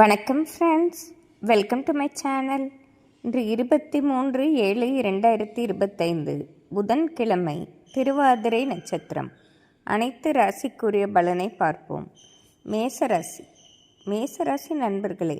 வணக்கம் friends welcome to my channel இன்று இருபத்தி மூன்று ஏழு இரண்டாயிரத்தி இருபத்தைந்து புதன்கிழமை திருவாதிரை நட்சத்திரம். அனைத்து ராசிக்குரிய பலனை பார்ப்போம். மேசராசி மேசராசி நண்பர்களே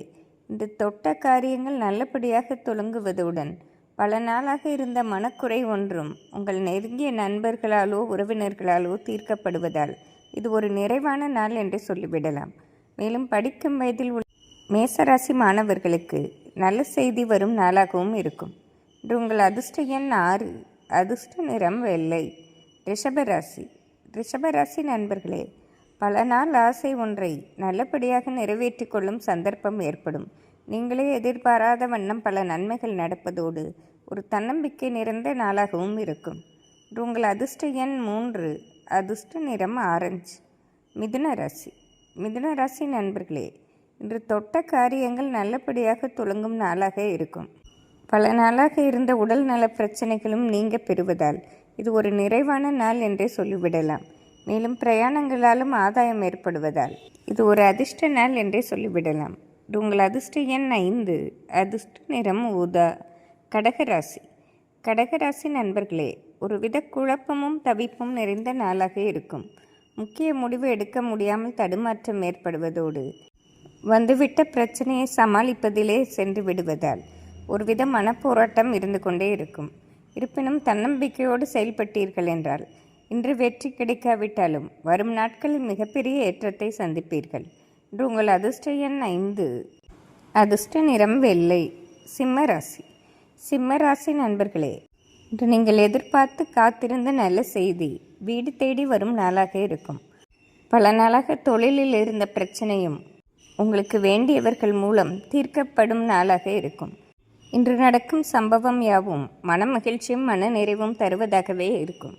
இந்த தொட்ட காரியங்கள் நல்லபடியாக தொடங்குவதுடன் பல நாளாக இருந்த மனக்குறை ஒன்றும் உங்கள் நெருங்கிய நண்பர்களாலோ உறவினர்களாலோ தீர்க்கப்படுவதால் இது ஒரு நிறைவான நாள் என்று சொல்லிவிடலாம். மேலும் படிக்கும் வயதில் உள்ள மேசராசி மாணவர்களுக்கு நல்ல செய்தி வரும் நாளாகவும் இருக்கும். இன்று உங்கள் அதிர்ஷ்ட எண் ஆறு அதிர்ஷ்ட நிறம் வெள்ளை. ரிஷபராசி ரிஷபராசி நண்பர்களே பல நாள் ஆசை ஒன்றை நல்லபடியாக நிறைவேற்றிக் கொள்ளும் சந்தர்ப்பம் ஏற்படும். நீங்களே எதிர்பாராத வண்ணம் பல நன்மைகள் நடப்பதோடு ஒரு தன்னம்பிக்கை நிறைந்த நாளாகவும் இருக்கும். இன்று உங்கள் அதிர்ஷ்ட எண் மூன்று அதிர்ஷ்ட நிறம் ஆரஞ்சு. மிதுன ராசி. மிதுன ராசி நண்பர்களே இன்று தொட்ட காரியங்கள் நல்லபடியாக துளங்கும் நாளாக இருக்கும். பல நாளாக இருந்த உடல் நல பிரச்சனைகளும் நீங்க பெறுவதால் இது ஒரு நிறைவான நாள் என்றே சொல்லிவிடலாம். மேலும் பிரயாணங்களாலும் ஆதாயம் ஏற்படுவதால் இது ஒரு அதிர்ஷ்ட நாள் என்றே சொல்லிவிடலாம். இது உங்கள் அதிர்ஷ்ட எண் ஐந்து அதிர்ஷ்ட நிறம் ஊதா கடகராசி கடகராசி நண்பர்களே ஒருவித குழப்பமும் தவிப்பும் நிறைந்த நாளாக இருக்கும். முக்கிய முடிவு எடுக்க முடியாமல் தடுமாற்றம் ஏற்படுவதோடு வந்துவிட்ட பிரச்சனையை சமாளிப்பதிலே சென்று விடுவதால் ஒருவித மனப்போராட்டம் இருந்து கொண்டே இருக்கும். இருப்பினும் தன்னம்பிக்கையோடு செயல்பட்டீர்கள் என்றால் இன்று வெற்றி கிடைக்காவிட்டாலும் வரும் நாட்களில் மிகப்பெரிய ஏற்றத்தை சந்திப்பீர்கள். இன்று உங்கள் அதிர்ஷ்ட எண் ஐந்து. அதிர்ஷ்ட நிறம் வெள்ளை சிம்ம ராசி. சிம்ம ராசி நண்பர்களே இன்று நீங்கள் எதிர்பார்த்து காத்திருந்த நல்ல செய்தி வீடு தேடி வரும் நாளாக இருக்கும். பல நாளாக தொழிலில் இருந்த பிரச்சனையும் உங்களுக்கு வேண்டியவர்கள் மூலம் தீர்க்கப்படும் நாளாக இருக்கும். இன்று நடக்கும் சம்பவம் யாவும் மன மகிழ்ச்சியும் மன நிறைவும் தருவதாகவே இருக்கும்.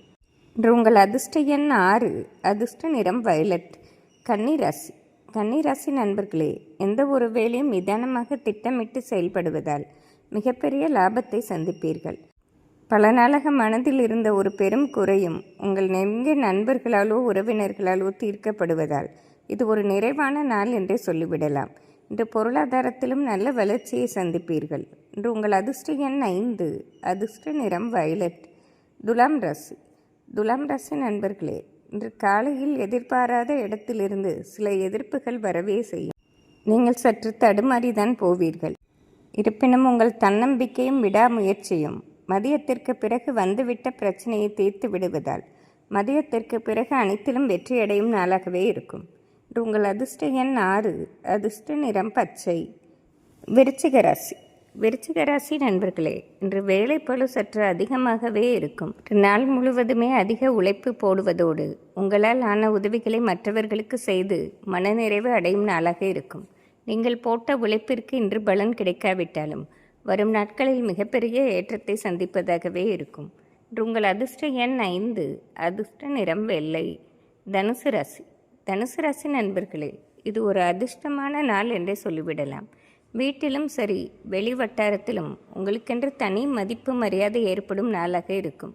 இன்று உங்கள் அதிர்ஷ்ட எண் ஆறு அதிர்ஷ்ட நிறம் வயலட் கன்னிராசி. கன்னிராசி நண்பர்களே எந்த ஒரு வேலையும் நிதானமாக திட்டமிட்டு செயல்படுவதால் மிகப்பெரிய லாபத்தை சந்திப்பீர்கள். பல நாளாக மனதில் இருந்த ஒரு பெரும் குறையும் உங்கள் நெருங்கிய நண்பர்களாலோ உறவினர்களாலோ தீர்க்கப்படுவதால் இது ஒரு நிறைவான நாள் என்றே சொல்லிவிடலாம். இன்று பொருளாதாரத்திலும் நல்ல வளர்ச்சியை சந்திப்பீர்கள். இன்று உங்கள் அதிர்ஷ்ட எண் ஐந்து அதிர்ஷ்ட நிறம் வயலட். துலாம் ராசி. துலாம் ராசி நண்பர்களே இன்று காலையில் எதிர்பாராத இடத்திலிருந்து சில எதிர்ப்புகள் வரவே செய்யும். நீங்கள் சற்று தடுமாறிதான் போவீர்கள். இருப்பினும் உங்கள் தன்னம்பிக்கையும் விடாமுயற்சியும் மதியத்திற்கு பிறகு வந்துவிட்ட பிரச்சனையை தீர்த்து விடுவதால் மதியத்திற்கு பிறகு அனைத்திலும் வெற்றியடையும் நாளாகவே இருக்கும். உங்கள் அதிர்ஷ்ட எண் ஆறு. அதிர்ஷ்ட நிறம் பச்சை. விருச்சிக ராசி. விருச்சிக ராசி நண்பர்களே இன்று வேலைப்பளு சற்று அதிகமாகவே இருக்கும். நாள் முழுவதுமே அதிக உழைப்பு போடுவதோடு உங்களால் ஆன உதவிகளை மற்றவர்களுக்கு செய்து மனநிறைவு அடையும் நாளாக இருக்கும். நீங்கள் போட்ட உழைப்பிற்கு இன்று பலன் கிடைக்காவிட்டாலும் வரும் நாட்களில் மிகப்பெரிய ஏற்றத்தை சந்திப்பதாகவே இருக்கும். இன்று உங்கள் அதிர்ஷ்ட எண் ஐந்து. அதிர்ஷ்ட நிறம் வெள்ளை. தனுசு ராசி. தனுசு ராசி நண்பர்களே இது ஒரு அதிர்ஷ்டமான நாள் என்றே சொல்லிவிடலாம். வீட்டிலும் சரி வெளி வட்டாரத்திலும் உங்களுக்கென்று தனி மதிப்பு மரியாதை ஏற்படும் நாளாக இருக்கும்.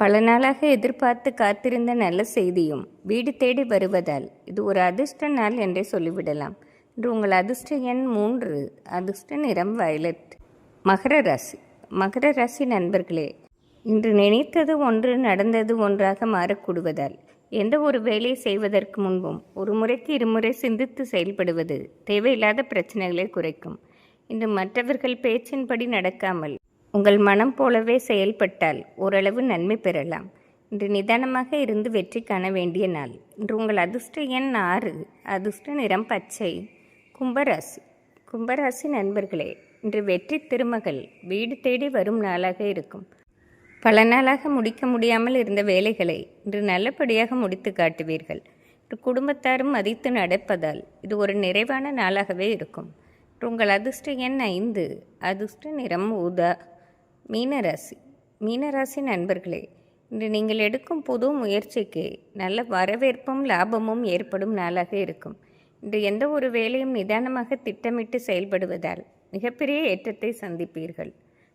பல நாளாக எதிர்பார்த்து காத்திருந்த நல்ல செய்தியும் வீடு தேடி வருவதால் இது ஒரு அதிர்ஷ்ட நாள் என்றே சொல்லிவிடலாம். இன்று உங்கள் அதிர்ஷ்ட எண் மூன்று அதிர்ஷ்ட நிறம் வயலட். மகர ராசி மகர ராசி நண்பர்களே இன்று நினைத்தது ஒன்று நடந்தது ஒன்றாக மாறக்கூடுவதால் எந்த ஒரு வேலையை செய்வதற்கு முன்பும் ஒரு முறைக்கு இருமுறை சிந்தித்து செயல்படுவது தேவையில்லாத பிரச்சனைகளை குறைக்கும். இன்று மற்றவர்கள் பேச்சின்படி நடக்காமல் உங்கள் மனம் போலவே செயல்பட்டால் ஓரளவு நன்மை பெறலாம். இன்று நிதானமாக இருந்து வெற்றி காண வேண்டிய நாள். இன்று உங்கள் அதிர்ஷ்ட எண் ஆறு அதிர்ஷ்ட நிறம் பச்சை. கும்பராசி கும்பராசி நண்பர்களே இன்று வெற்றி திருமகள் வீடு தேடி வரும் நாளாக இருக்கும். பல நாளாக முடிக்க முடியாமல் இருந்த வேலைகளை இன்று நல்லபடியாக முடித்து காட்டுவீர்கள். இன்று குடும்பத்தாரும் மதித்து நடப்பதால் இது ஒரு நிறைவான நாளாகவே இருக்கும். உங்கள் அதிர்ஷ்ட எண் ஐந்து அதிர்ஷ்ட நிறம் ஊதா மீனராசி. மீனராசி நண்பர்களே இன்று நீங்கள் எடுக்கும் புது முயற்சிக்கு நல்ல வரவேற்பும் லாபமும் ஏற்படும் நாளாக இருக்கும். இன்று எந்த ஒரு வேலையும் நிதானமாக திட்டமிட்டு செயல்படுவதால் மிகப்பெரிய ஏற்றத்தை சந்திப்பீர்கள்.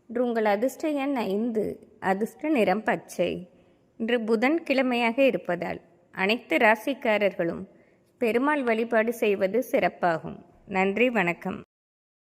இன்று உங்கள் அதிர்ஷ்ட எண் ஐந்து அதிர்ஷ்ட நிறம் பச்சை. இன்று புதன் கிழமையாக இருப்பதால் அனைத்து ராசிக்காரர்களும் பெருமாள் வழிபாடு செய்வது சிறப்பாகும். நன்றி வணக்கம்.